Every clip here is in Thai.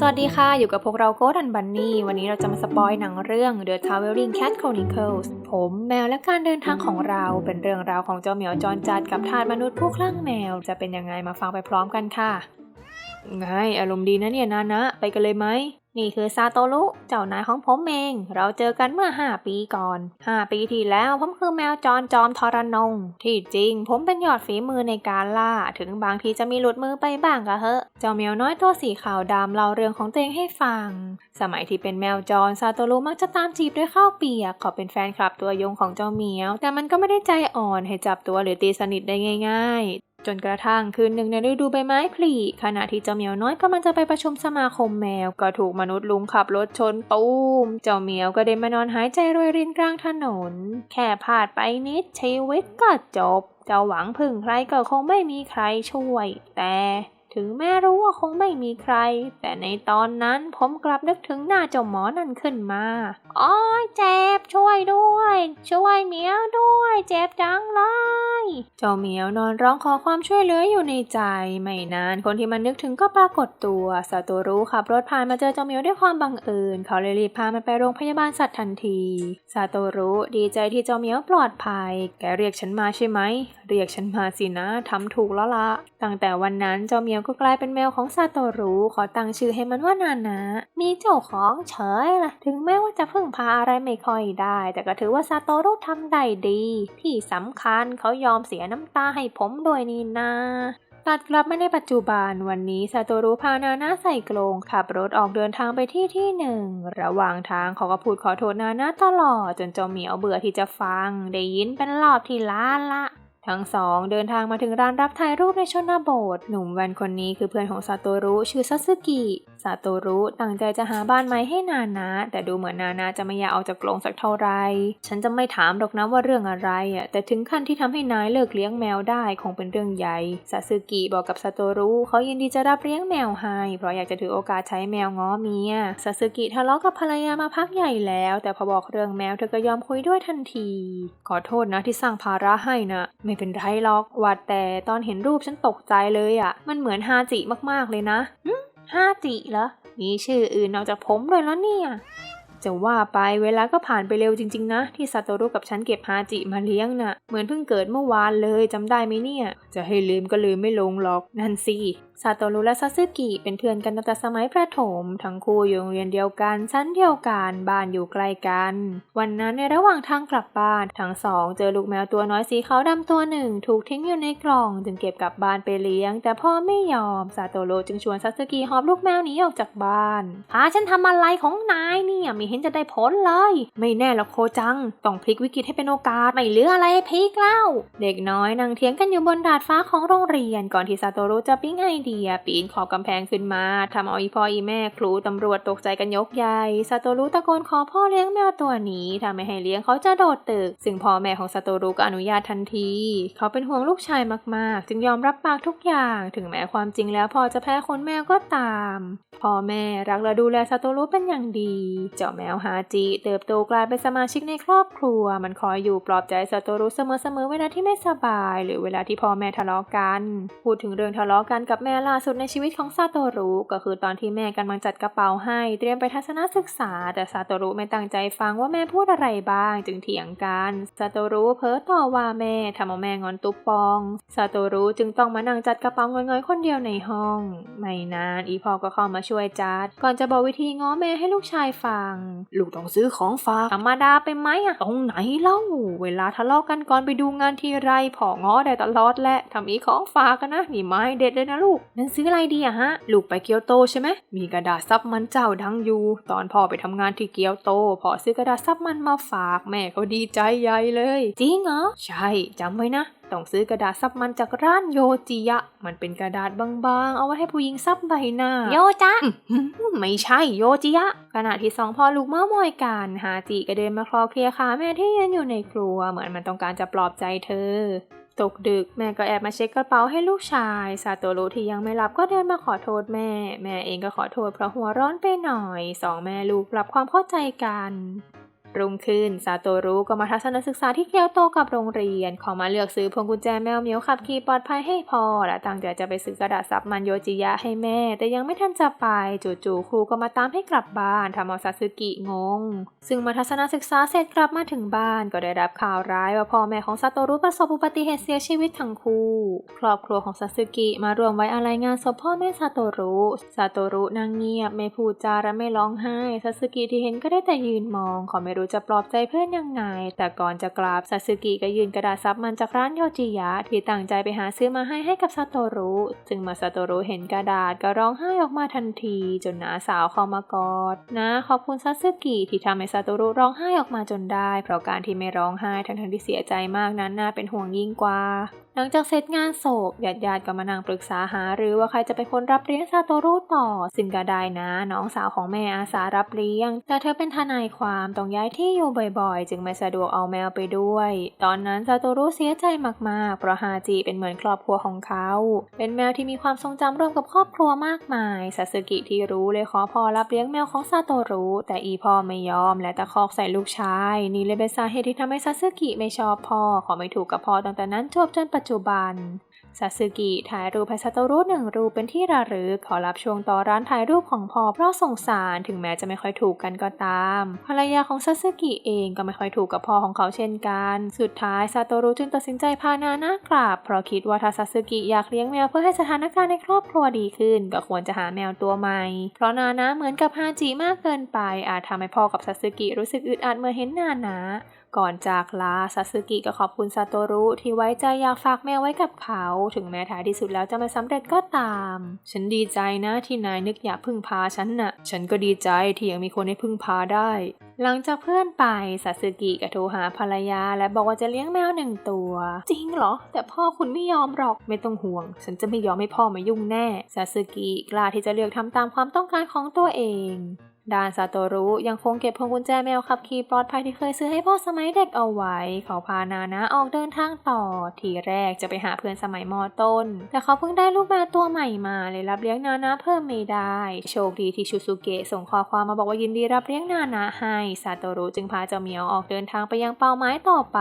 สวัสดีค่ะ อยู่กับพวกเราโกดันบันนี่ วันนี้เราจะมาสปอยหนังเรื่อง The Traveling Cat Chronicles ผมแมวและการเดินทางของเราเป็นเรื่องราวของเจ้าเหมียวจรจัดกับทาสมนุษย์ผู้คลั่งแมว จะเป็นยังไงมาฟังไปพร้อมกันค่ะ ไง อารมณ์ดีนะเนี่ยนานะ ไปกันเลยไหม นี่คือซาโตรุเจ้านายของผมเอง เราเจอกันเมื่อ 5 ปีก่อน 5 ปีที่แล้วผมคือแมวจรจอมทรนง ที่จริง ผมเป็นยอดฝีมือในการล่า ถึงบางทีจะมีหลุดมือไปบ้างก็เหอะ เจ้าแมวน้อยตัวสีขาวดำเล่าเรื่องของตัวเองให้ฟัง สมัยที่เป็นแมวจรซาโตรุมักจะตามจีบด้วยข้าวเปียกขอเป็นแฟนคลับตัวยงของเจ้าเหมียว แต่มันก็ไม่ได้ใจอ่อนให้จับตัวหรือตีสนิทได้ง่าย จนกระทั่งคืนหนึ่งในฤดูใบไม้ผลิขณะที่เจ้าเหมียวน้อยกำลังจะไปประชุมสมาคมแมว ก็ถูกมนุษย์ลุงขับรถชนตูมเจ้าเหมียวก็เด้นมานอนหายใจรวยรินกลางถนน แค่พลาดไปนิดชีวิตก็จบ จะหวังพึ่งใครก็คงไม่มีใครช่วย แต่ ถึงแม้รู้ว่าคงไม่มีใคร แต่ในตอนนั้นผมกลับนึกถึงหน้าเจ้าหมอนั่นขึ้นมาอ้อยเจ็บช่วยด้วย ช่วยเหมียวด้วย เจ็บจังเลย เจ้าเหมียวนอนร้องขอความช่วยเหลืออยู่ในใจ ไม่นานคนที่มันนึกถึงก็ปรากฏตัวซาโตรุขับรถผ่านมาเจอเจ้าเหมียวด้วยความบังเอิญ เขาเลยรีบพามันไปโรงพยาบาลสัตว์ทันทีซาโตรุดีใจที่เจ้าเหมียวปลอดภัย แกเรียกฉันมาใช่ไหม เรียกฉันมาสินะทำถูกแล้วละตั้งแต่วันนั้นเจ้าเหมียวก็กลายเป็นแมวของซาโตรุขอตั้งชื่อให้มันว่านานะมีเจ้าของเฉยล่ะ ถึงแม้ว่าจะพึ่งพาอะไรไม่ค่อยได้ แต่ก็ถือว่าซาโตรุทำได้ดี ที่สำคัญเขายอมเสียน้ำตาให้ผมด้วยนี่นาัดกลับมาในปัจจุบันวันนี้ซาโตรุพานาน่าใส่กรงขับรถออกเดินทางไปที่ที่หนึ่ง ระหว่างทางเขาก็พูดขอโทษนาน่าตลอด จนเจ้าเหมียวเบื่อที่จะฟัง ได้ยินเป็นรอบที่ล้านละ ทั้งสองเดินทางมาถึงร้านรับถ่ายรูปในชนบท หนุ่มแวนคนนี้คือเพื่อนของซาโตรุชื่อซัสึกิ ซาโตรุตั้งใจจะหาบ้านใหม่ให้นานะ แต่ดูเหมือนนานะจะไม่อยากออกจากกรงสักเท่าไหร่ ฉันจะไม่ถามหรอกนะว่าเรื่องอะไรอะ แต่ถึงขั้นที่ทำให้นายเลิกเลี้ยงแมวได้คงเป็นเรื่องใหญ่ ซาสึกิบอกกับซาโตรุเขายินดีจะรับเลี้ยงแมวให้ เพราะอยากจะถือโอกาสใช้แมวง้อเมีย ซาสึกิทะเลาะกับภรรยามาพักใหญ่แล้ว แต่พอบอกเรื่องแมวเธอก็ยอมคุยด้วยทันที ขอโทษนะที่สร้างภาระให้นะไม่เป็นไรหรอกว่าแต่ตอนเห็นรูปฉันตกใจเลยอะ มันเหมือนฮาจิมากๆเลยนะหึฮาจิเหรอ มีชื่ออื่นนอกจากผมด้วยแล้วเนี่ย จะว่าไปเวลาก็ผ่านไปเร็วจริงๆนะ ที่ซาโตรุกับฉันเก็บฮาจิมาเลี้ยงน่ะ เหมือนเพิ่งเกิดเมื่อวานเลยจำได้ไหมเนี่ย จะให้ลืมก็ลืมไม่ลงหรอกนั่นสิ ซาโตรุและซาสึกิเป็นเพื่อนกันตั้งแต่สมัยประถม ทั้งคู่อยู่โรงเรียนเดียวกัน ชั้นเดียวกัน บ้านอยู่ใกล้กัน วันนั้นในระหว่างทางกลับบ้าน ทั้งสองเจอลูกแมวตัวน้อยสีขาวดำตัวหนึ่ง ถูกทิ้งอยู่ในกล่อง จึงเก็บกลับบ้านไปเลี้ยง แต่พ่อไม่ยอม ซาโตรุจึงชวนซาสึกิหอบลูกแมวหนีออกจากบ้านพาฉันทำอะไรของนายเนี่ยไม่เห็นจะได้ผลเลย ไม่แน่หรอกโคจัง ต้องพลิกวิกฤตให้เป็นโอกาส ไม่เหลืออะไรให้พลิกแล้วเด็กน้อยนั่งเถียงกันอยู่บนดาดฟ้าของโรงเรียน ก่อนที่ซาโตรุจะปิ๊งไอเดียปีนขอบกำแพงขึ้นมาทำเอาอีพ่ออีแม่ครูตำรวจตกใจกันยกใหญ่ซาโตรุตะโกนขอพ่อเลี้ยงแมวตัวนี้ถ้าไม่ให้เลี้ยงเขาจะโดดตึก ซึ่งพ่อแม่ของซาโตรุก็อนุญาตทันที เขาเป็นห่วงลูกชายมากๆ จึงยอมรับปากทุกอย่าง ถึงแม้ความจริงแล้วพ่อจะแพ้คนแมวก็ตาม พ่อแม่รักและดูแลซาโตรุเป็นอย่างดี เจ้าแมวฮาจิ เติบโตกลายเป็นสมาชิกในครอบครัว มันคอยอยู่ปลอบใจซาโตรุเสมอๆเวลาที่ไม่สบาย หรือเวลาที่พ่อแม่ทะเลาะกัน พูดถึงเรื่องทะเลาะกันกับแม่ล่าสุดในชีวิตของซาโตรุก็คือตอนที่แม่กำลังจัดกระเป๋าให้เตรียมไปทัศนศึกษา แต่ซาโตรุไม่ตั้งใจฟังว่าแม่พูดอะไรบ้าง จึงเถียงกันซาโตรุเพ้อต่อว่าแม่ทำเอาแม่งอนตุ๊บปองซาโตรุจึงต้องมานั่งจัดกระเป๋าเงยๆคนเดียวในห้อง ไม่นานอีพ่อก็เข้ามาช่วยจัด ก่อนจะบอกวิธีง้อแม่ให้ลูกชายฟัง ลูกต้องซื้อของฝากธรรมดาไปไหมอะตรงไหนเล่าเวลาทะเลาะกันก่อนไปดูงานทีไรพ่อง้อได้ตลอดแหละทำอีของฝากกันนะนี่ไม้เด็ดเลยนะลูกนั่นซื้ออะไรดีอะฮะ ลูกไปเกียวโตใช่ไหม มีกระดาษซับมันเจ้าดังอยู่ ตอนพ่อไปทำงานที่เกียวโต พ่อซื้อกระดาษซับมันมาฝาก แม่เขาดีใจใหญ่เลย จริงเหรอ ใช่จำไว้นะ ต้องซื้อกระดาษซับมันจากร้านโยจิยะ มันเป็นกระดาษบางๆ เอาไว้ให้ผู้หญิงซับใบหน้า โยจะไม่ใช่โยจิยะ ขณะที่สองพ่อลูกเมามอยกันฮาจิก็เดินมาคลอเคลียร์ขาแม่ที่ยืนอยู่ในครัว เหมือนมันต้องการจะปลอบใจเธอ ตกดึกแม่ก็แอบมาเช็คกระเป๋าให้ลูกชาย ซาโตรุที่ยังไม่หลับก็เดินมาขอโทษแม่ แม่เองก็ขอโทษเพราะหัวร้อนไปหน่อย สองแม่ลูกปรับความเข้าใจกัน รุ่งขึ้น ซาโตรุก็มาทัศนศึกษาที่เกียวโตกับโรงเรียน ขอมาเลือกซื้อพวงกุญแจแมวเหมียวขับขี่ปลอดภัยให้พอ และตั้งใจจะไปซื้อกระดาษซับมันโยจิยะให้แม่ แต่ยังไม่ทันจะไป จู่ๆครูก็มาตามให้กลับบ้านทำเอาซาสึกิงง ซึ่งมาทัศนศึกษาเสร็จกลับมาถึงบ้านก็ได้รับข่าวร้ายว่าพ่อแม่ของซาโตรุประสบอุบัติเหตุเสียชีวิตทั้งคู่ ครอบครัวของซาสึกิมารวมไว้อาลัยงานศพพ่อแม่ซาโตรุ ซาโตรุนั่งเงียบไม่พูดจาและไม่ร้องไห้ ซาสึกิที่เห็นก็ได้แต่ยืนมองขาไม่รู้จะปลอบใจเพื่อนยังไง แต่ก่อนจะกลับซาสึกิก็ยืนกระดาษซับมันจากร้านโยจิยะที่ตั้งใจไปหาซื้อมาให้ให้กับซาโตรุซึ่งมื่อซาโตรุเห็นกระดาษก็ร้องไห้ออกมาทันที จนน้าสาวเข้ามากอดนะขอบคุณซาสึกิที่ทำให้ซาโตรุร้องไห้ออกมาจนได้ เพราะการที่ไม่ร้องไห้ทั้งที่เสียใจมากนั้นน่าเป็นห่วงยิ่งกว่า หลังจากเสร็จงานศพญาติญาติก็มานั่งปรึกษาหารือว่าใครจะเป็นคนรับเลี้ยงซาโตรุต่อ ซึ่งก็ได้นะ น้องสาวของแม่อาสารับเลี้ยง แต่เธอเป็นทนายความต้องย้ายที่อยู่บ่อยๆ จึงไม่สะดวกเอาแมวไปด้วย ตอนนั้นซาโตรุเสียใจมากๆ เพราะฮาจิเป็นเหมือนครอบครัวของเขา เป็นแมวที่มีความทรงจำร่วมกับครอบครัวมากมายซาสึกิที่รู้เลยขอพ่อรับเลี้ยงแมวของซาโตรุแต่อีพ่อไม่ยอมและตะคอกใส่ลูกชาย นี่เลยเป็นสาเหตุที่ทำให้ซาสึกิไม่ชอบพ่อขอไม่ถูกกับพ่อตั้งแต่นั้นจบจนปัจจุบันซาสึกิถ่ายรูปให้ซาโตรุหนึ่งรูปเป็นที่ระลึกขอรับช่วงต่อร้านถ่ายรูปของพ่อเพราะสงสารถึงแม้จะไม่ค่อยถูกกันก็ตาม ภรรยาของซาสึกิเองก็ไม่ค่อยถูกกับพ่อของเขาเช่นกัน สุดท้ายซาโตรุจึงตัดสินใจพานานะกลับ เพราะคิดว่าถ้าซาสึกิอยากเลี้ยงแมวเพื่อให้สถานการณ์ในครอบครัวดีขึ้น ก็ควรจะหาแมวตัวใหม่ เพราะนานะเหมือนกับฮาจิมากเกินไป อาจทำให้พ่อกับซาสึกิรู้สึกอึดอัดเมื่อเห็นนานะ ก่อนจากลาซาสึกิก็ขอบคุณซาโตรุที่ไว้ใจอยากฝากแมวไว้กับเขา ถึงแม้ท้ายที่สุดแล้วจะไม่สำเร็จก็ตาม ฉันดีใจนะที่นายนึกอยากพึ่งพาฉันน่ะ ฉันก็ดีใจที่ยังมีคนให้พึ่งพาได้ หลังจากเพื่อนไปซาสึกิก็โทรหาภรรยา และบอกว่าจะเลี้ยงแมวหนึ่งตัว จริงเหรอ แต่พ่อคุณไม่ยอมหรอกไม่ต้องห่วง ฉันจะไม่ยอมให้พ่อมายุ่งแน่ซาสึกิกล้าที่จะเลือกทำตามความต้องการของตัวเอง ด้านซาโตรุยังคงเก็บพวงกุญแจแมวขับขี่ปลอดภัยที่เคยซื้อให้พ่อสมัยเด็กเอาไว้ เขาพานานะออกเดินทางต่อ ทีแรกจะไปหาเพื่อนสมัยมอต้น แต่เขาเพิ่งได้ลูกแมวตัวใหม่มาเลยรับเลี้ยงนานะเพิ่มไม่ได้ โชคดีที่ชูซูเกะส่งข้อความมาบอกว่ายินดีรับเลี้ยงนานะให้ซาโตรุจึงพาเจ้าเหมียวออกเดินทางไปยังเป้าหมายต่อไป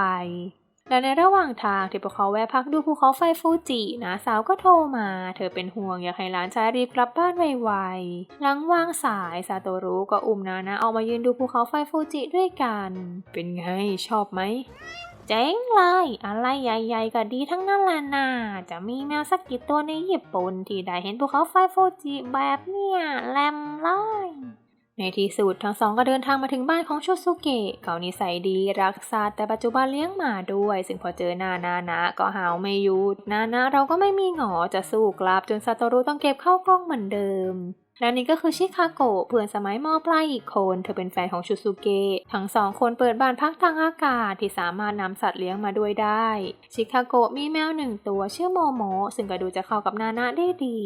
และในระหว่างทางที่พวกเขาแวะพักดูภูเขาไฟฟูจินะสาวก็โทรมา เธอเป็นห่วงอยากให้หลานชายรีบกลับบ้านไวๆ หลังวางสายซาโตรุก็อุ้มนานะออกมายืนดูภูเขาไฟฟูจิด้วยกัน เป็นไงชอบไหมเจ๋งเลย อะไรใหญ่ๆก็ดีทั้งนั้นแหละนะจะมีแมวสักกี่ตัวในญี่ปุ่นที่ได้เห็นภูเขาไฟฟูจิแบบเนี้ยแลมเลย ในที่สุดทั้งสองก็เดินทางมาถึงบ้านของชูซุเกะเขานิสัยดีรักสัตว์แต่ปัจจุบันเลี้ยงหมาด้วย ซึ่งพอเจอหน้านานะก็หาวไม่หยุดนานะเราก็ไม่มีหงอจะสู้กลับจนซาโตรุต้องเก็บเข้ากล้องเหมือนเดิมและนี่ก็คือชิคาโกะเพื่อนสมัยมอปลายอีกคน เธอเป็นแฟนของชูซุเกะทั้งสองคนเปิดบ้านพักทางอากาศที่สามารถนำสัตว์เลี้ยงมาด้วยได้ ชิคาโกะมีแมวหนึ่งตัวชื่อโมโม ซึ่งก็ดูจะเข้ากับนานะได้ดี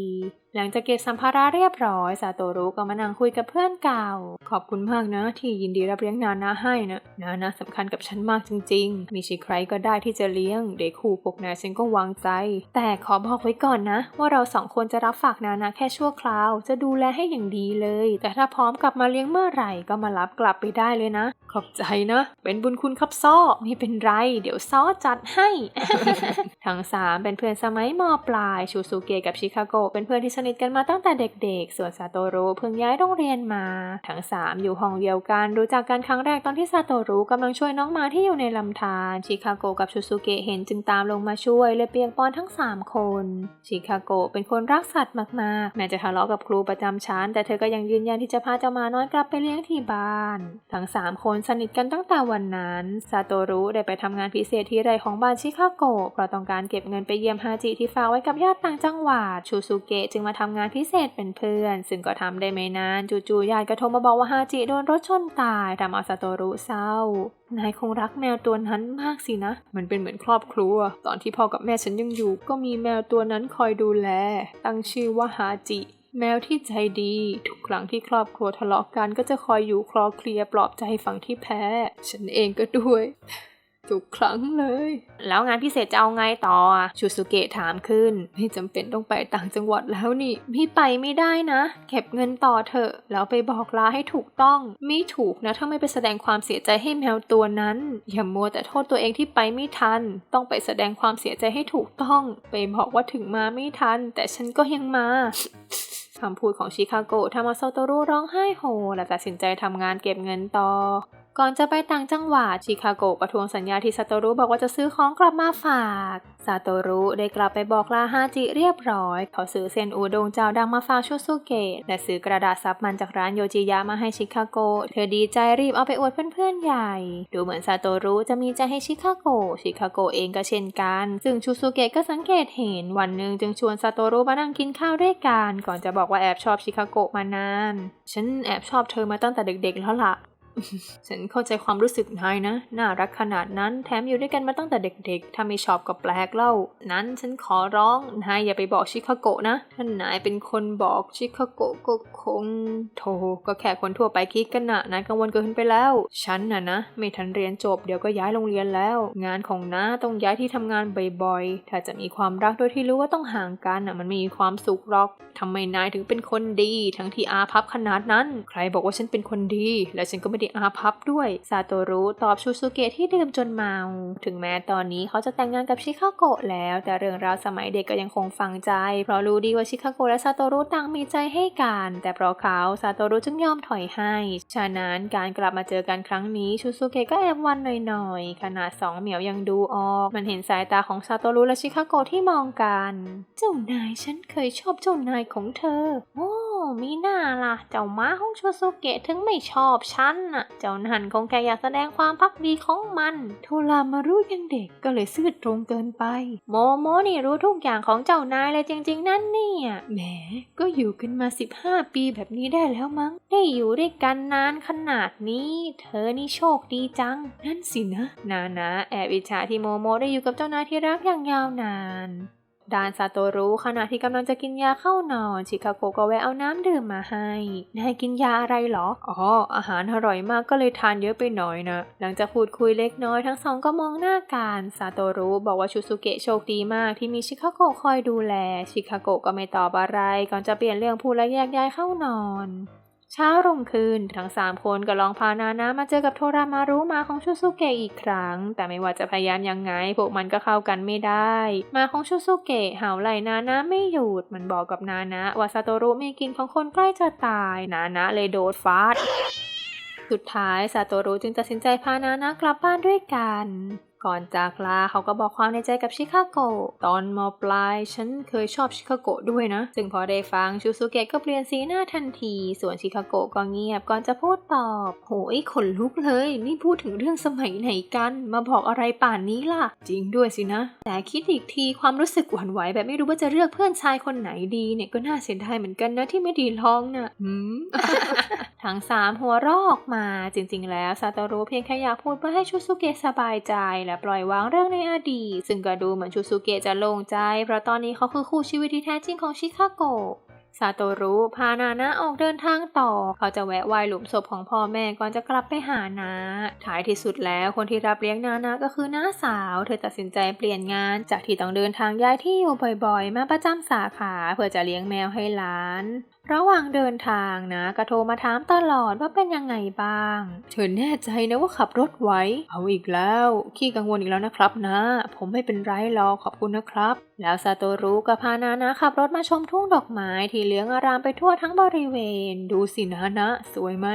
หลังจากเก็บสัมภาระเรียบร้อยซาโตรุก็มานั่งคุยกับเพื่อนเก่า ขอบคุณมากนะที่ยินดีรับเลี้ยงนานะให้นะนานะสำคัญกับฉันมากจริง ๆ มีใช่ใครก็ได้ที่จะเลี้ยง เด็กคู่พวกนายฉันก็วางใจ แต่ขอบอกไว้ก่อนนะ ว่าเราสองคนจะรับฝากนานะแค่ชั่วคราว จะดูแลให้อย่างดีเลย แต่ถ้าพร้อมกลับมาเลี้ยงเมื่อไหร่ก็มารับกลับไปได้เลยนะ ขอบใจนะ เป็นบุญคุณครับซ้อไม่เป็นไร เดี๋ยวซ้อจัดให้ ทั้งสามเป็นเพื่อนสมัยมปลายชูซูเกะกับชิคาโกเป็นเพื่อนที่สนิทกันมาตั้งแต่เด็กๆ ส่วนซาโตรุเพิ่งย้ายโรงเรียนมา ทั้งสามอยู่ห้องเดียวกัน รู้จักกันครั้งแรกตอนที่ซาโตรุกำลังช่วยน้องมาที่อยู่ในลำธารชิคาโกกับชูซูเกะเห็นจึงตามลงมาช่วยเลยเปียกปอนทั้ง 3 คน ชิคาโกเป็นคนรักสัตว์มากๆ แม้จะทะเลาะกับครูประจำชั้น แต่เธอก็ยังยืนยันที่จะพาเจ้ามาน้อยกลับไปเลี้ยงที่บ้าน ทั้ง 3 คนสนิทกันตั้งแต่วันนั้นซาโตรุได้ไปทำงานพิเศษที่ไร่ของบ้านชิคาโกเพราะต้องการเก็บเงินไปเยี่ยมฮาจิที่ฝากไว้กับญาติต่างจังหวัดชูซูเกะจึงมาทำงานพิเศษเป็นเพื่อน ซึ่งก็ทำได้ไม่นานจู่ๆญาติก็โทรมาบอกว่าฮาจิโดนรถชนตายทำเอาซาโตรุเศร้านายคงรักแมวตัวนั้นมากสินะ มันเป็นเหมือนครอบครัว ตอนที่พ่อกับแม่ฉันยังอยู่ ก็มีแมวตัวนั้นคอยดูแล ตั้งชื่อว่าฮาจิแมวที่ใจดี ทุกครั้งที่ครอบครัวทะเลาะกันก็จะคอยอยู่คลอเคลียปลอบใจฝั่งที่แพ้ ฉันเองก็ด้วย ทุกครั้งเลย แล้วงานพิเศษจะเอาไงต่ออะชูสุเกะถามขึ้น ไม่จำเป็นต้องไปต่างจังหวัดแล้วนี่ พี่ไปไม่ได้นะ เก็บเงินต่อเถอะ แล้วไปบอกลาให้ถูกต้อง ไม่ถูกนะถ้าไม่ไปแสดงความเสียใจให้แมวตัวนั้น อย่ามัวแต่โทษตัวเองที่ไปไม่ทัน ต้องไปแสดงความเสียใจให้ถูกต้อง ไปบอกว่าถึงมาไม่ทัน แต่ฉันก็ยังมาคำพูดของชิคาโกะทำเอาโซโตรุร้องไห้โฮและตัดสินใจทำงานเก็บเงินต่อก่อนจะไปต่างจังหวัดชิคาโกะประท้วงสัญญาที่ซาโตรุบอกว่าจะซื้อของกลับมาฝากซาโตรุได้กลับไปบอกลาฮาจิเรียบร้อยเขาซื้อเซนอูดงเจ้าดังมาฝากชูสุเกะและซื้อกระดาษซับมันจากร้านโยจิยะมาให้ชิคาโกะเธอดีใจรีบเอาไปอวดเพื่อนๆใหญ่ ดูเหมือนซาโตรุจะมีใจให้ชิคาโกะชิคาโกะเองก็เช่นกัน ซึ่งชูสุเกะก็สังเกตเห็นวันหนึ่งจึงชวนซาโตรุมานั่งกินข้าวด้วยกันก่อนจะบอกว่าแอบชอบชิคาโกะมานาน ฉันแอบชอบเธอมาตั้งแต่เด็กๆแล้วล่ะ ฉันเข้าใจความรู้สึกนายนะ น่ารักขนาดนั้นแถมอยู่ด้วยกันมาตั้งแต่เด็กๆ ถ้าไม่ชอบก็แปลกเล่า นั้นฉันขอร้องนายอย่าไปบอกชิคาโกะนะถ้านนายเป็นคนบอกชิคาโกะก็คงโธ่ก็แค่คนทั่วไปคิดกันนะนายกังวลเกินไปแล้ว ฉันน่ะนะ ไม่ทันเรียนจบเดี๋ยวก็ย้ายโรงเรียนแล้ว งานของน้าต้องย้ายที่ทำงานบ่อยๆ ถ้าจะมีความรักโดยที่รู้ว่าต้องห่างกันน่ะมันไม่มีความสุขหรอกทำไมนายถึงเป็นคนดี ทั้งที่อาพับขนาดนั้น ใครบอกว่าฉันเป็นคนดี และฉันก็ไม่ได้อาพับด้วยซาโตรุตอบชูซูเกะที่ดื่มจนเมา ถึงแม้ตอนนี้เขาจะแต่งงานกับชิคาโกะแล้ว แต่เรื่องราวสมัยเด็กก็ยังคงฝังใจ เพราะรู้ดีว่าชิคาโกะและซาโตรุต่างมีใจให้กัน แต่เพราะเขาซาโตรุจึงยอมถอยให้ ฉะนั้นการกลับมาเจอกันครั้งนี้ชูซูเกะก็แอบหวันหน่อยๆขนาดสองเหมียวยังดูออก มันเห็นสายตาของซาโตรุและชิคาโกะที่มองกัน เจ้านายฉันเคยชอบเจ้านายของเธอโอ้ มีหน้าล่ะ เจ้าม้าของชูซูเกะถึงไม่ชอบฉันน่ะ เจ้านั่นคงแค่อยากแสดงความพักดีของมัน โทรามารู้ยังเด็กก็เลยซื่อตรงเกินไป โมโมนี่รู้ทุกอย่างของเจ้านายเลยจริง ๆ นั่นเนี่ย แหม ก็อยู่กันมา 15 ปีแบบนี้ได้แล้วมั้ง ได้อยู่ด้วยกันนานขนาดนี้ เธอนี่โชคดีจัง นั่นสินะ นานะแอบอิจฉาที่โมโมได้อยู่กับเจ้านายที่รักอย่างยาวนาน ดานซาโตรุขณะที่กำลังจะกินยาเข้านอน ชิคาโกก็แวะเอาน้ำดื่มมาให้ นายกินยาอะไรเหรอ อ๋อ อาหารอร่อยมากก็เลยทานเยอะไปหน่อยนะ หลังจากพูดคุยเล็กน้อยทั้งสองก็มองหน้ากันซาโตรุบอกว่าชูสุเกะโชคดีมากที่มีชิคาโกคอยดูแล ชิคาโกก็ไม่ตอบอะไรก่อนจะเปลี่ยนเรื่องพูดและแยกย้ายเข้านอน เช้ารุ่งขึ้นทั้งสามคนก็ลองพานานะมาเจอกับโทรามารุมาของชูสุเกะอีกครั้ง แต่ไม่ว่าจะพยายามยังไง พวกมันก็เข้ากันไม่ได้ มาของชูสุเกะเห่าไหลนานะไม่หยุดมันบอกกับนานะว่าซาโตรุมีกินของคนใกล้จะตายนานะเลยโดดฟาดสุดท้ายซาโตรุจึงตัดสินใจพานานะกลับบ้านด้วยกัน ก่อนจากลาเขาก็บอกความในใจกับชิคาโกะตอนมปลายฉันเคยชอบชิคาโกะด้วยนะ ซึ่งพอได้ฟังชูสุเกะก็เปลี่ยนสีหน้าทันที ส่วนชิคาโกะก็เงียบก่อนจะพูดตอบ โหยขนลุกเลย นี่พูดถึงเรื่องสมัยไหนกัน มาบอกอะไรป่านนี้ล่ะ จริงด้วยสินะ แต่คิดอีกทีความรู้สึกหวั่นไหวแบบไม่รู้ว่าจะเลือกเพื่อนชายคนไหนดีเนี่ยก็น่าเสียดายเหมือนกันนะที่ไม่ดีลองนะ่ะหืม ทั้งสามหัวรอกมาจริงๆ แล้วซาโตรุเพียงแค่อยากพูดเพื่อให้ชูสุเกะสบายใจ และปล่อยวางเรื่องในอดีต ซึ่งก็ดูเหมือนชูสุเกะจะโล่งใจ เพราะตอนนี้เขาคือคู่ชีวิตที่แท้จริงของชิคาโกะซาโตรุพานานะออกเดินทางต่อ เขาจะแวะไหว้หลุมศพของพ่อแม่ก่อนจะกลับไปหานาท้ายที่สุดแล้วคนที่รับเลี้ยงนานะก็คือน้าสาว เธอตัดสินใจเปลี่ยนงาน จากที่ต้องเดินทางย้ายที่อยู่บ่อยๆ มาประจำสาขาเพื่อจะเลี้ยงแมวให้หลานระหว่างเดินทางนะก็โทรมาถามตลอดว่าเป็นยังไงบ้าง เธอแน่ใจนะว่าขับรถไหวเอาอีกแล้ว ขี้กังวลอีกแล้วนะครับนะ ผมไม่เป็นไรหรอกขอบคุณนะครับ แล้วซาโตรุก็พานานะขับรถมาชมทุ่งดอกไม้ที่เลี้ยงอารามไปทั่วทั้งบริเวณ ดูสินะนะ สวยไหม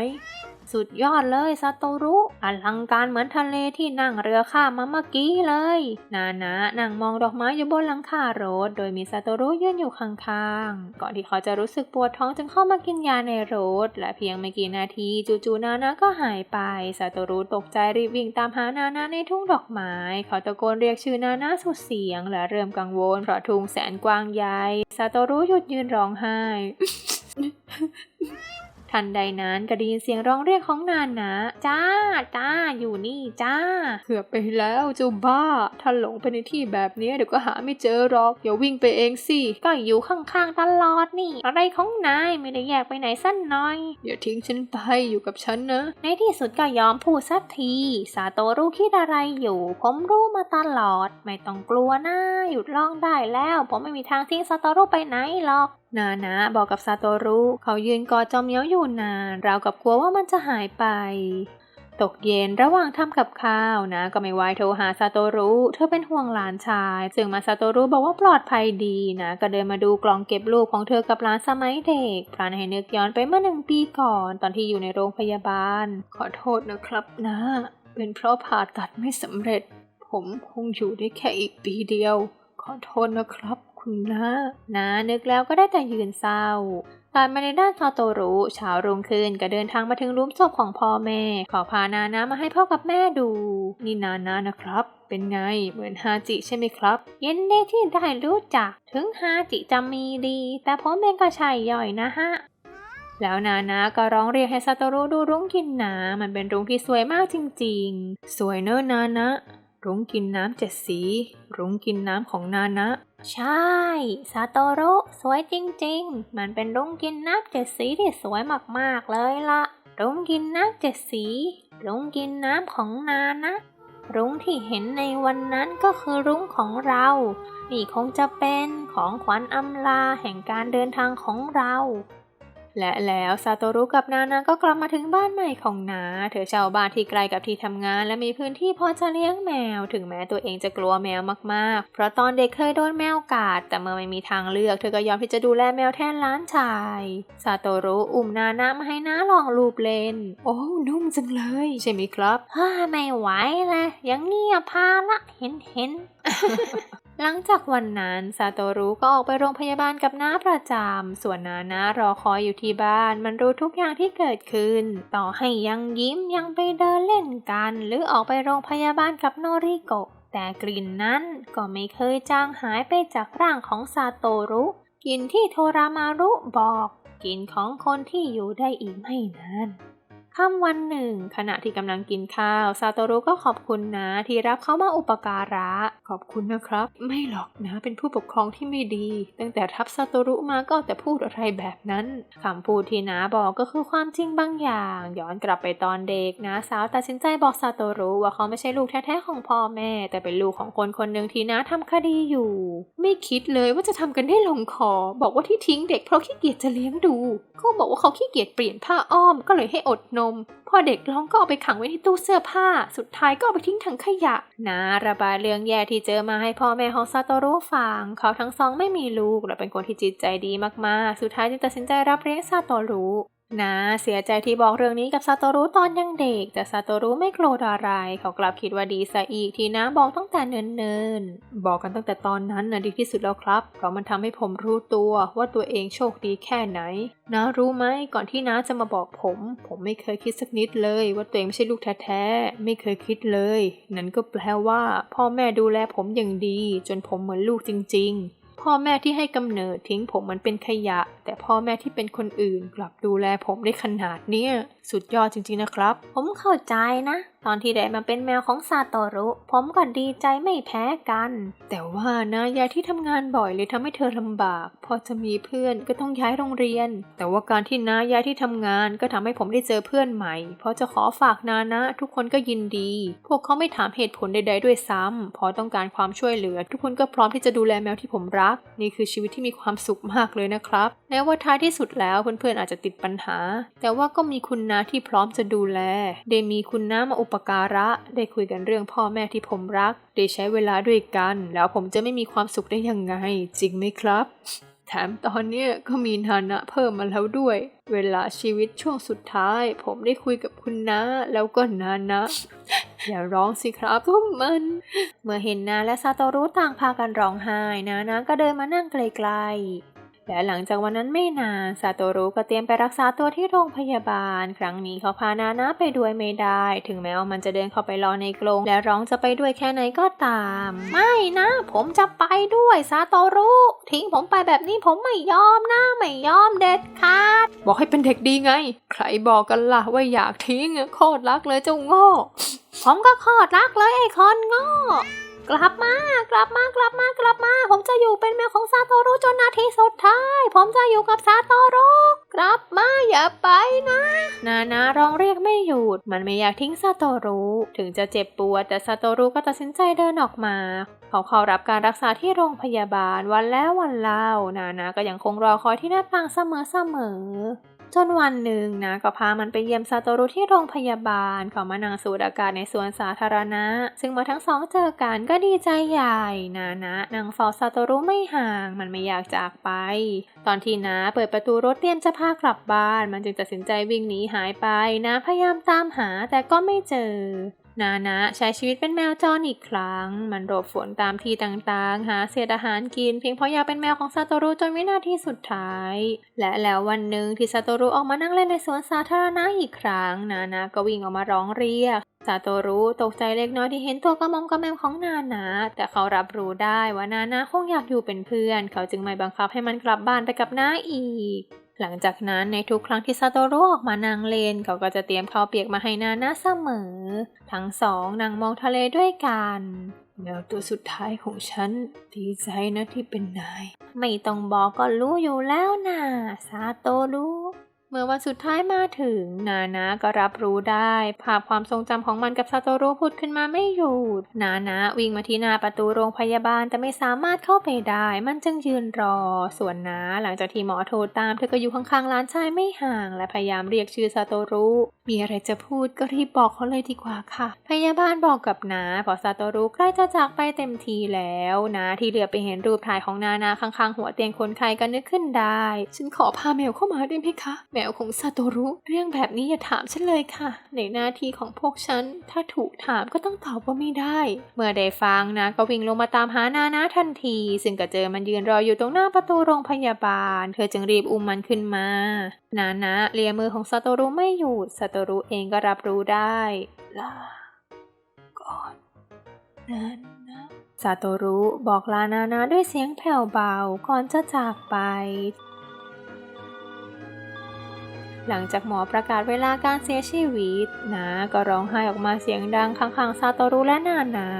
สุดยอดเลยซาโตรุอลังการเหมือนทะเลที่นั่งเรือข้ามมาเมื่อกี้เลย นานะนั่งมองดอกไม้อยู่บนหลังคารถ โดยมีซาโตรุยืนอยู่ข้างๆ ก่อนที่เขาจะรู้สึกปวดท้องจึงเข้ามากินยาในรถ และเพียงไม่กี่นาทีจู่ๆนานะก็หายไปซาโตรุตกใจรีบวิ่งตามหานานะในทุ่งดอกไม้ เขาตะโกนเรียกชื่อนานะสุดเสียง และเริ่มกังวลเพราะทุ่งแสนกว้างใหญ่ซาโตรุหยุดยืนร้องไห้ ทันใดนั้นก็ได้ยินเสียงร้องเรียกของนานนะจ้าจ้าอยู่นี่จ้าเกือบไปแล้วเจ้าบ้า ถ้าหลงไปในที่แบบนี้เดี๋ยวก็หาไม่เจอหรอกอย่าวิ่งไปเองสิก็อยู่ข้างๆตลอดนี่ อะไรของนายไม่ได้แยกไปไหนสั้นน้อยอย่าทิ้งฉันไปอยู่กับฉันนะ ในที่สุดก็ยอมพูดสักทีซาโตรุคิดอะไรอยู่ ผมรู้มาตลอด ไม่ต้องกลัวนะหยุดร้องได้แล้ว ผมไม่มีทางทิ้งซาโตรุไปไหนหรอกนานะบอกกับซาโตรุเขายืนกอดจอมเมียวอยู่นานราวกับกลัวว่ามันจะหายไป ตกเย็นระหว่างทำกับข้าวนะ ก็ไม่ไวายโทรหาซาโตรุเธอเป็นห่วงหลานชาย ซึ่งมาซาโตรุบอกว่าปลอดภัยดีนะ ก็เดินมาดูกล่องเก็บลูกของเธอกับหลานสมัยเด็กพลันให้นึกย้อนไปเมื่อหนึ่งปีก่อน ตอนที่อยู่ในโรงพยาบาล ขอโทษนะครับนะ เป็นเพราะผ่าตัดไม่สำเร็จ ผมคงอยู่ได้แค่อีกปีเดียว ขอโทษนะครับ คุณนะนะนึกแล้วก็ได้แต่ยืนเศร้าตัดมาในด้านซาโตรุเช้ารุ่งขึ้นก็เดินทางมาถึงลุมศพของพ่อแม่ ขอพานานะมาให้พ่อกับแม่ดู นี่นานะนะครับ เป็นไงเหมือนฮาจิใช่ไหมครับ เยินดีที่ได้รู้จัก ถึงฮาจิจะมีดี แต่ผมเองก็ช่ย่อยนะฮะแล้วนานะก็ร้องเรียกให้ซาโตรุดูรุ้งกินน้ำมันเป็นรุ้งที่สวยมากจริงๆ สวยเนอะนานะ รุ้งกินน้ำเจ็ดสี รุ้งกินน้ำของนานะ ใช่ซาโตรุสวยจริงๆ มันเป็นรุ้งกินน้ำเจ็ดสีที่สวยมากๆเลยละรุ้งกินน้ำเจ็ดสี รุ้งกินน้ำของนานะ รุ้งที่เห็นในวันนั้นก็คือรุ้งของเรา นี่คงจะเป็นของขวัญอำลาแห่งการเดินทางของเรา และแล้วซาโตรุกับนานาก็กลับมาถึงบ้านใหม่ของนา เธอเช่าบ้านที่ไกลกับที่ทำงาน และมีพื้นที่พอจะเลี้ยงแมว ถึงแม้ตัวเองจะกลัวแมวมากๆ เพราะตอนเด็กเคยโดนแมวกัด แต่เมื่อไม่มีทางเลือก เธอก็ยอมที่จะดูแลแมวแทนล้านชายซาโตรุอุ้มนานามาให้น้าลองลูบเล่น โอ้นุ่มจังเลย ใช่ไหมครับฮ่าไม่ไหวเลยยังเงียบพาละเห็นเห็น หลังจากวันนั้นซาโตรุก็ออกไปโรงพยาบาลกับน้าประจำ ส่วนนานะรอคอยอยู่ที่บ้าน มันรู้ทุกอย่างที่เกิดขึ้น ต่อให้ยังยิ้มยังไปเดินเล่นกัน หรือออกไปโรงพยาบาลกับโนริโกะ แต่กลิ่นนั้นก็ไม่เคยจางหายไปจากร่างของซาโตรุกลิ่นที่โทรามารุบอกกลิ่นของคนที่อยู่ได้อีกไม่นาน ค่ำวันหนึ่ง ขณะที่กำลังกินข้าวซาโตรุก็ขอบคุณนะ ที่รับเขามาอุปการะ ขอบคุณนะครับ ไม่หรอกนะ เป็นผู้ปกครองที่ไม่ดี ตั้งแต่ทับซาโตรุมาก็แต่พูดอะไรแบบนั้นคำพูดที่นาบอกก็คือความจริงบางอย่าง ย้อนกลับไปตอนเด็กนะสาวตัดสินใจบอกซาโตรุว่าเขาไม่ใช่ลูกแท้ๆของพ่อแม่ แต่เป็นลูกของคนคนหนึ่งที่น้าทำคดีอยู่ ไม่คิดเลยว่าจะทำกันได้ลงคอ บอกว่าที่ทิ้งเด็กเพราะขี้เกียจจะเลี้ยงดูเขาบอกว่าเขาขี้เกียจเปลี่ยนผ้าอ้อมก็เลยให้อดนมพอเด็กร้องก็เอาไปขังไว้ในตู้เสื้อผ้า สุดท้ายก็เอาไปทิ้งถังขยะนาระบายเรื่องแย่ที่เจอมาให้พ่อแม่ของซาโตรุฟัง เขาทั้งสองไม่มีลูกและเป็นคนที่จิตใจดีมากๆ สุดท้ายจึงตัดสินใจรับเลี้ยงซาโตรุ นาเสียใจที่บอกเรื่องนี้กับซาโตรุตอนยังเด็ก แต่ซาโตรุไม่โกรธอะไร เขากลับคิดว่าดีซะอีกที่น้าบอกตั้งแต่เนิ่นๆ บอกกันตั้งแต่ตอนนั้นนะดีที่สุดแล้วครับ เพราะมันทำให้ผมรู้ตัวว่าตัวเองโชคดีแค่ไหนน้ารู้ไหมก่อนที่น้าจะมาบอกผม ผมไม่เคยคิดสักนิดเลย ว่าตัวเองไม่ใช่ลูกแท้ๆ ไม่เคยคิดเลย นั่นก็แปลว่า พ่อแม่ดูแลผมอย่างดี จนผมเหมือนลูกจริง ๆ พ่อแม่ที่ให้กำเนิดทิ้งผมมันเป็นขยะ แต่พ่อแม่ที่เป็นคนอื่นกลับดูแลผมได้ขนาดเนี้ยสุดยอดจริงๆนะครับ ผมเข้าใจนะ ตอนที่ได้มาเป็นแมวของซาโตรุ ผมก็ดีใจไม่แพ้กัน แต่ว่านะยายที่ทำงานบ่อยเลยทำให้เธอลำบาก พอจะมีเพื่อนก็ต้องย้ายโรงเรียน แต่ว่าการที่น้ายายที่ทำงานก็ทำให้ผมได้เจอเพื่อนใหม่เพราะจะขอฝากนานะ ทุกคนก็ยินดี พวกเขาไม่ถามเหตุผลใด ๆ ด้วยซ้ำเพราะต้องการความช่วยเหลือ ทุกคนก็พร้อมที่จะดูแลแมวที่ผมรัก นี่คือชีวิตที่มีความสุขมากเลยนะครับแม้ว่าท้ายที่สุดแล้วเพื่อนๆอาจจะติดปัญหา แต่ว่าก็มีคุณน้าที่พร้อมจะดูแล ได้มีคุณน้ามาอุปการะ ได้คุยกันเรื่องพ่อแม่ที่ผมรัก ได้ใช้เวลาด้วยกัน แล้วผมจะไม่มีความสุขได้ยังไง จริงไหมครับ แถมตอนนี้ก็มีฐานะเพิ่มมาแล้วด้วย เวลาชีวิตช่วงสุดท้าย ผมได้คุยกับคุณน้าแล้วก็นานะอย่าร้องสิครับพวกมัน เมื่อเห็นนาและซาโตรุต่างพากันร้องไห้นานะก็เดินมานั่งไกลๆ และหลังจากวันนั้นไม่นานซาโตรุก็เตรียมไปรักษาตัวที่โรงพยาบาล ครั้งนี้เขาพานานะไปด้วยไม่ได้ ถึงแม้ว่ามันจะเดินเข้าไปรอในกรงและร้องจะไปด้วยแค่ไหนก็ตาม ไม่นะ ผมจะไปด้วยซาโตรุทิ้งผมไปแบบนี้ผมไม่ยอมนะไม่ยอมเด็ดขาดบอกให้เป็นเด็กดีไง ใครบอกกันล่ะว่าอยากทิ้งโคตรรักเลยเจ้าโง่ผมก็โคตรรักเลยไอ้คนโง่ กลับมากลับมากลับมากลับมา ผมจะอยู่เป็นแมวของซาโตรุจนนาทีสุดท้าย ผมจะอยู่กับซาโตรุกลับมาอย่าไปนะ นานาร้องเรียกไม่หยุด มันไม่อยากทิ้งซาโตรุถึงจะเจ็บปวดแต่ซาโตรุก็ตัดสินใจเดินออกมาเขาเข้ารับการรักษาที่โรงพยาบาลวันแล้ววันเล่า นานาก็ยังคงรอคอยที่หน้าต่างเสมอเสมอ จนวันหนึ่งนะก็พามันไปเยี่ยมซาโตรุที่โรงพยาบาลขอมานั่งสูดอากาศในสวนสาธารณะ ซึ่งเมื่อทั้งสองเจอกันก็ดีใจใหญ่นานะนางเฝ้าซาโตรุไม่ห่างมันไม่อยากจากไป ตอนที่นาเปิดประตูรถเตรียมจะพากลับบ้าน มันจึงตัดสินใจวิ่งหนีหายไปนะพยายามตามหาแต่ก็ไม่เจอ นานะใช้ชีวิตเป็นแมวจรอีกครั้ง มันหลบฝนตามที่ต่างๆ หาเศษอาหารกินเพียงเพราะอยากเป็นแมวของซาโตรุจนวินาทีสุดท้าย และแล้ววันหนึ่งที่ซาโตรุออกมานั่งเล่นในสวนสาธารณะอีกครั้ง นานะก็วิ่งออกมาร้องเรียกซาโตรุตกใจเล็กน้อยที่เห็นตัวกระมองกระแมมของนานะแต่เขารับรู้ได้ว่านานะคงอยากอยู่เป็นเพื่อน เขาจึงไม่บังคับให้มันกลับบ้านไปกับน้าอีก หลังจากนั้นในทุกครั้งที่ซาโตรุออกมานางเลนเขาก็จะเตรียมข้าวเปียกมาให้นานะเสมอ ทั้งสองนางมองทะเลด้วยกันแมวตัวสุดท้ายของฉันดีใจนะที่เป็นนาย ไม่ต้องบอกก็รู้อยู่แล้วนะซาโตรุ มื่อวันสุดท้ายมาถึง นานะก็รับรู้ได้ ภาพความทรงจำของมันกับซาโตรุพูดขึ้นมาไม่หยุด นานะวิ่งมาที่หน้าประตูโรงพยาบาลแต่ไม่สามารถเข้าไปได้ มันจึงยืนรอ ส่วนนาหลังจากที่หมอโทรตาม เธอก็อยู่ข้างๆร้านชายไม่ห่าง และพยายามเรียกชื่อซาโตรุ มีอะไรจะพูดก็รีบบอกเขาเลยดีกว่าค่ะ พยาบาลบอกกับนาพอซาโตรุใกล้จะจากไปเต็มทีแล้วนะที่เหลือไปเห็นรูปถ่ายของนานาข้างๆ หัวเตียงคนไข้ก็นึกขึ้นได้ ฉันขอพาแมวเข้ามาได้ไหมคะ แมวของซาโตรุเรื่องแบบนี้อย่าถามฉันเลยค่ะ ในหน้าที่ของพวกฉัน ถ้าถูกถามก็ต้องตอบว่าไม่ได้ เมื่อได้ฟังนะก็วิ่งลงมาตามหานานาทันที ซึ่งก็เจอมันยืนรออยู่ตรงหน้าประตูโรงพยาบาล เธอจึงรีบอุ้มมันขึ้นมา นานะเลียมือของซาโตรุไม่หยุดซาโตรุเองก็รับรู้ได้ลาก่อนนั้นนะซาโตรุบอกลานานะด้วยเสียงแผ่วเบาก่อนจะจากไป หลังจากหมอประกาศเวลาการเสียชีวิตนะก็ร้องไห้ออกมาเสียงดังข้างๆซาโตรุและนานะ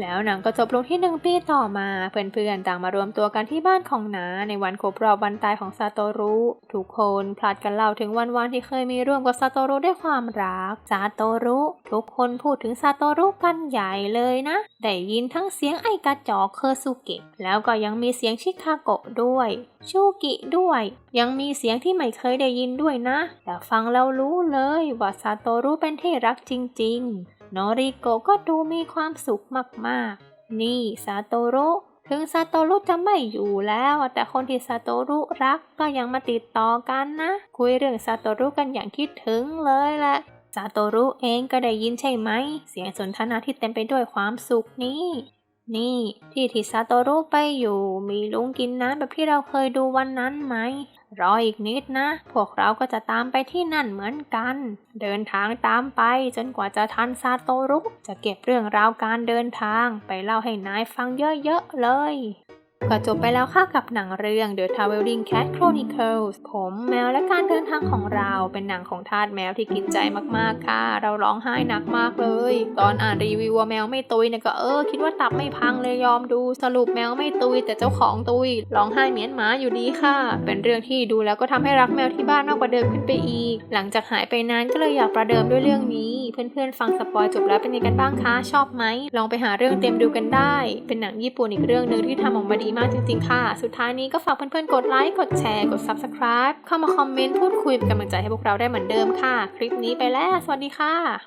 แล้วหนังก็จบลงที่หนึ่งปีต่อมา เพื่อนๆต่างมารวมตัวกันที่บ้านของนาในวันครบรอบวันตายของซาโตรุทุกคนพลัดกันเล่าถึงวันวันๆที่เคยมีร่วมกับซาโตรุด้วยความรักซาโตรุทุกคนพูดถึงซาโตรุกันใหญ่เลยนะ ได้ยินทั้งเสียงไอกระจอกเคอร์สุเกะแล้วก็ยังมีเสียงชิคาโกะด้วย ชูกิด้วย ยังมีเสียงที่ไม่เคยได้ยินด้วยนะ แต่ฟังแล้วรู้เลยว่าซาโตรุเป็นที่รักจริง ๆโนริโกะก็ดูมีความสุขมากๆ นี่ซาโตรุถึงซาโตรุจะไม่อยู่แล้ว แต่คนที่ซาโตรุรักก็ยังมาติดต่อกันนะ คุยเรื่องซาโตรุกันอย่างคิดถึงเลยแหละซาโตรุเองก็ได้ยินใช่ไหม เสียงสนทนาที่เต็มไปด้วยความสุขนี้ นี่ที่ที่ซาโตรุไปอยู่ มีลุงกินน้ำแบบที่เราเคยดูวันนั้นไหม รออีกนิดนะ พวกเราก็จะตามไปที่นั่นเหมือนกัน เดินทางตามไปจนกว่าจะทันซาโตรุ จะเก็บเรื่องราวการเดินทางไปเล่าให้นายฟังเยอะๆเลย ก็จบไปแล้วค่ะกับหนังเรื่อง The Traveling Cat Chronicles ผมแมวและการเดินทางของเราเป็นหนังของทาสแมวที่กินใจมากๆค่ะ เราร้องไห้หนักมากเลย ตอนอ่านรีวิวว่าแมวไม่ตุยเนี่ยก็เออ คิดว่าตับไม่พังเลยยอมดูสรุปแมวไม่ตุย แต่เจ้าของตุยร้องไห้เหมียนหมาอยู่ดีค่ะ เป็นเรื่องที่ดูแล้วก็ทำให้รักแมวที่บ้านมากกว่าเดิมขึ้นไปอีก หลังจากหายไปนานก็เลยอยากประเดิมด้วยเรื่องนี้ เพื่อนๆ ฟังสปอยจบแล้วเป็นยังไงกันบ้างคะ ชอบไหม ลองไปหาเรื่องเต็มดูกันได้ เป็นหนังญี่ปุ่นอีกเรื่องหนึ่งที่ทำออกมาดีมากจริงๆค่ะ สุดท้ายนี้ก็ฝากเพื่อนๆ กดไลค์ กดแชร์ กด subscribe เข้ามาคอมเมนต์ พูดคุยเป็นกำลังใจให้พวกเราได้เหมือนเดิมค่ะ คลิปนี้ไปแล้ว สวัสดีค่ะ